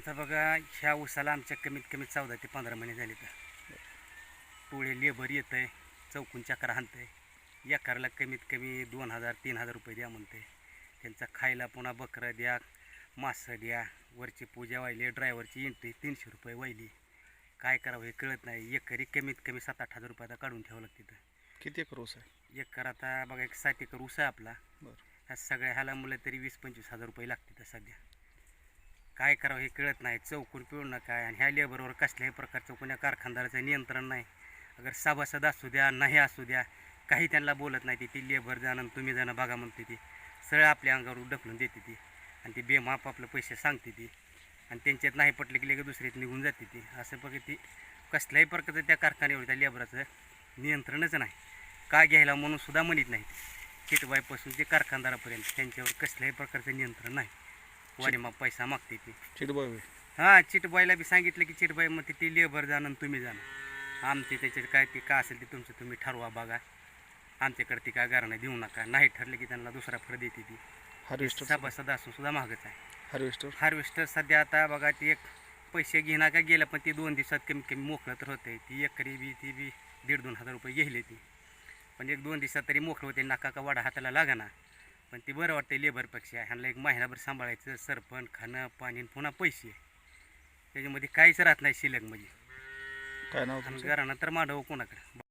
आता बघा ह्या ऊसाला आमच्या कमीत कमी चौदा ते पंधरा महिने झाले तर. टोळे लेबर येत आहे चौकून चक्र हाणतंय. एकरला कमीत कमी दोन हजार तीन हजार रुपये द्या म्हणते. त्यांचा खायला पुन्हा बकरं द्या मासं द्या वरची पूजा वाहिली ड्रायव्हरची एंट्री तीनशे रुपये वाहिली काय करावं हे कळत नाही. एकरी कमीत कमी सात आठ हजार रुपये आता काढून ठेवावं लागतं तिथं किती एकर ऊस आहे? एकर आता बघा एक सात एकर ऊस आहे आपला. बरं. ह्या सगळ्या ह्याला मुलं तरी वीस पंचवीस हजार रुपये लागते तर सध्या. काय करावं हे कळत नाही. चौकून पिळून काय आणि ह्या लेबरवर कसल्याही प्रकारचं कोण्या कारखानदाराचं नियंत्रण नाही. अगर सभासद असू द्या नाही असू द्या काही त्यांना बोलत नाही ती. ती लेबर जाणं आणि तुम्ही जाणं बघा म्हणते ती. सरळ आपल्या अंगावर ढकलून देते ती. आणि ती बेमाप आपलं पैसे सांगते ती. आणि त्यांच्यात नाही पटलं की लगेच दुसरीत निघून जाते ती. असं बघा ती कसल्याही प्रकारचं त्या कारखान्यावर त्या लेबराचं नियंत्रणच नाही. का घ्यायला म्हणून सुद्धा म्हणत नाही चिटबाईपासून ते कारखानदारापर्यंत. त्यांच्यावर कसल्याही प्रकारचं नियंत्रण नाही. वारीमा पैसा मागते ती. चिटबाई. होय. हां चिटबाईला बी सांगितलं की चिटबाई मग ती लेबर जाणं आणि तुम्ही जाणं. आमचे त्याच्यात काय ते का असेल ते तुमचं तुम्ही ठरवा बघा. आमच्याकडे ती काय गारणं देऊ नका. नाही ठरलं की त्यांना दुसरा फळ देते ती. हार्वेस्टर सभासद असून सुद्धा महागच आहे. हार्वेस्टर हार्वेस्टर सध्या आता बघा ती एक पैसे घेणा का गेलं पण ती दोन दिवसात कमी कमी मोकळं तर होते ती एकरी बी ती बी दीड दोन हजार रुपये गेले ती. पण एक दोन दिवसात तरी मोकळं होते नाका का वाडा हाताला लागाना. पण ती बरं वाटते लेबरपेक्षा ह्यांना एक महिनाभर सांभाळायचं सरपण खाणं पाणी आणि पुन्हा पैसे. त्याच्यामध्ये काहीच राहत नाही शिल्लक म्हणजे. काय नाव आणि तर मांडव कोणाकडे?